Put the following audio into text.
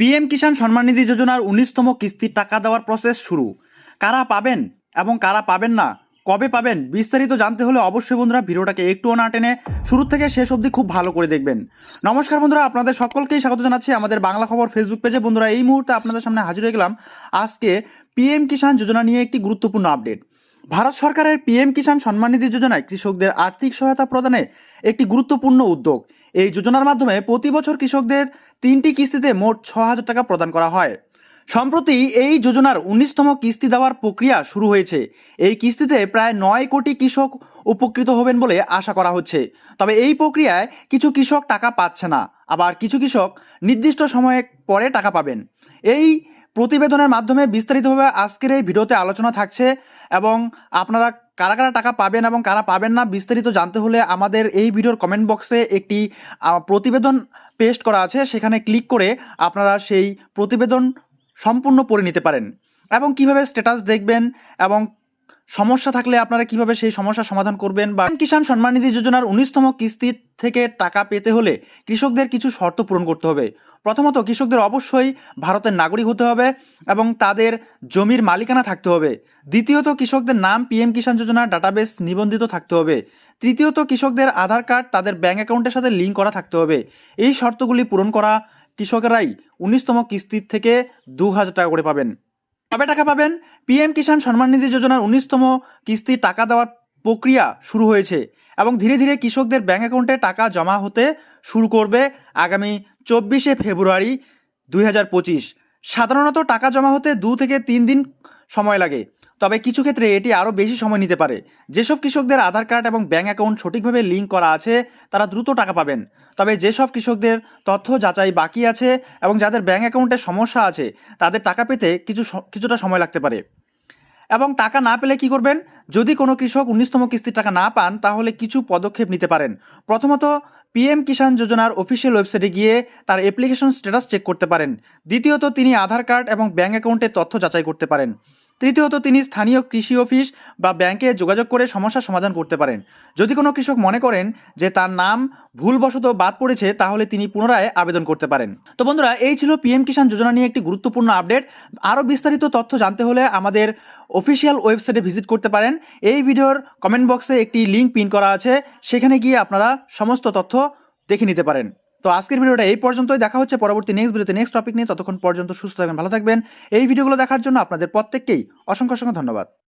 PM Kisan Samman Nidhi যোজনার উনিশতম কিস্তির টাকা দেওয়ার প্রসেস শুরু। কারা পাবেন এবং কারা পাবেন না? কবে পাবেন? বিস্তারিত জানতে হলে অবশ্যই বন্ধুরা ভিডিওটাকে একটুও না টেনে শুরু থেকে শেষ অবধি খুব ভালো করে দেখবেন। নমস্কার বন্ধুরা, আপনাদের সকলকেই স্বাগত জানাচ্ছি আমাদের বাংলা খবর ফেসবুক পেজে বন্ধুরা, এই মুহূর্তে আপনাদের সামনে হাজির হয়ে গেলাম আজকে পিএম কিষাণ যোজনা নিয়ে একটি গুরুত্বপূর্ণ আপডেট ভারত সরকারের পিএম কিষাণ সম্মান নিধি যোজনায় কৃষকদের আর্থিক সহায়তা প্রদানে একটি গুরুত্বপূর্ণ উদ্যোগ। এই যোজনার মাধ্যমে প্রতি বছর কৃষকদের তিনটি কিস্তিতে মোট ছ হাজার টাকা প্রদান করা হয়। সম্প্রতি এই যোজনার উনিশতম কিস্তি দেওয়ার প্রক্রিয়া শুরু হয়েছে। এই কিস্তিতে প্রায় নয় কোটি কৃষক উপকৃত হবেন বলে আশা করা হচ্ছে। তবে এই প্রক্রিয়ায় কিছু কৃষক টাকা পাচ্ছে না। আবার কিছু কৃষক নির্দিষ্ট সময়ে পরে টাকা পাবেন। এই প্রতিবেদনের মাধ্যমে বিস্তারিতভাবে আজকের এই ভিডিওতে আলোচনা থাকছে এবং আপনারা কারা কারা টাকা পাবেন এবং কারা পাবেন না বিস্তারিত জানতে হলে আমাদের এই ভিডিওর কমেন্ট বক্সে একটি প্রতিবেদন পেস্ট করা আছে। সেখানে ক্লিক করে আপনারা সেই প্রতিবেদন সম্পূর্ণ পড়ে নিতে পারেন এবং কীভাবে স্ট্যাটাস দেখবেন এবং সমস্যা থাকলে আপনারা কীভাবে সেই সমস্যার সমাধান করবেন বা কিষাণ সম্মান নিধি যোজনার উনিশতম কিস্তি থেকে টাকা পেতে হলে কৃষকদের কিছু শর্ত পূরণ করতে হবে। প্রথমত কৃষকদের অবশ্যই ভারতের নাগরিক হতে হবে এবং তাদের জমির মালিকানা থাকতে হবে। দ্বিতীয়ত কৃষকদের নাম পিএম কিষাণ যোজনার ডাটাবেস নিবন্ধিত থাকতে হবে। তৃতীয়ত কৃষকদের আধার কার্ড, তাদের ব্যাঙ্ক অ্যাকাউন্টের সাথে লিঙ্ক করা থাকতে হবে। এই শর্তগুলি পূরণ করা কৃষকেরাই উনিশতম কিস্তির থেকে দু হাজার টাকা করে পাবেন। কবে টাকা পাবেন? পিএম কিষাণ সম্মান নিধি যোজনার উনিশতম কিস্তি টাকা দেওয়ার প্রক্রিয়া শুরু হয়েছে। এবং ধীরে ধীরে কৃষকদের ব্যাঙ্ক অ্যাকাউন্টে টাকা জমা হতে শুরু করবে আগামী চব্বিশে ফেব্রুয়ারি দুই হাজার পঁচিশ। সাধারণত টাকা জমা হতে দু থেকে তিন দিন সময় লাগে, তবে কিছু ক্ষেত্রে এটি আরও বেশি সময় নিতে পারে। যেসব কৃষকদের আধার কার্ড এবং ব্যাঙ্ক অ্যাকাউন্ট সঠিকভাবে লিঙ্ক করা আছে, তারা দ্রুত টাকা পাবেন। তবে যেসব কৃষকদের তথ্য যাচাই বাকি আছে এবং যাদের ব্যাঙ্ক অ্যাকাউন্টে সমস্যা আছে, তাদের টাকা পেতে কিছু কিছুটা সময় লাগতে পারে। এবং টাকা না পেলে কি করবেন? যদি কোনো কৃষক উনিশতম কিস্তির টাকা না পান, তাহলে কিছু পদক্ষেপ নিতে পারেন। প্রথমত, পিএম কিষাণ যোজনার অফিসিয়াল ওয়েবসাইটে গিয়ে তার অ্যাপ্লিকেশন স্ট্যাটাস চেক করতে পারেন। দ্বিতীয়ত, তিনি আধার কার্ড এবং ব্যাঙ্ক অ্যাকাউন্টের তথ্য যাচাই করতে পারেন। তৃতীয়ত, তিনি স্থানীয় কৃষি অফিস বা ব্যাংকে যোগাযোগ করে সমস্যার সমাধান করতে পারেন। যদি কোনো কৃষক মনে করেন যে তার নাম ভুলবশত বাদ পড়েছে, তাহলে তিনি পুনরায় আবেদন করতে পারেন। তো বন্ধুরা, এই ছিল পিএম কিষাণ যোজনা নিয়ে একটি গুরুত্বপূর্ণ আপডেট। আরও বিস্তারিত তথ্য জানতে হলে আমাদের অফিসিয়াল ওয়েবসাইটে ভিজিট করতে পারেন। এই ভিডিওর কমেন্ট বক্সে একটি লিঙ্ক পিন করা আছে। সেখানে গিয়ে আপনারা সমস্ত তথ্য দেখে নিতে পারেন। তো আজকের ভিডিওটা এই পর্যন্তই। দেখা হচ্ছে পরবর্তী নেক্সট ভিডিওতে নেক্সট টপিক নিয়ে। ততক্ষণ পর্যন্ত সুস্থ থাকবেন, ভালো থাকবেন। এই ভিডিওগুলো দেখার জন্য আপনাদের প্রত্যেককেই অসংখ্য অসংখ্য ধন্যবাদ।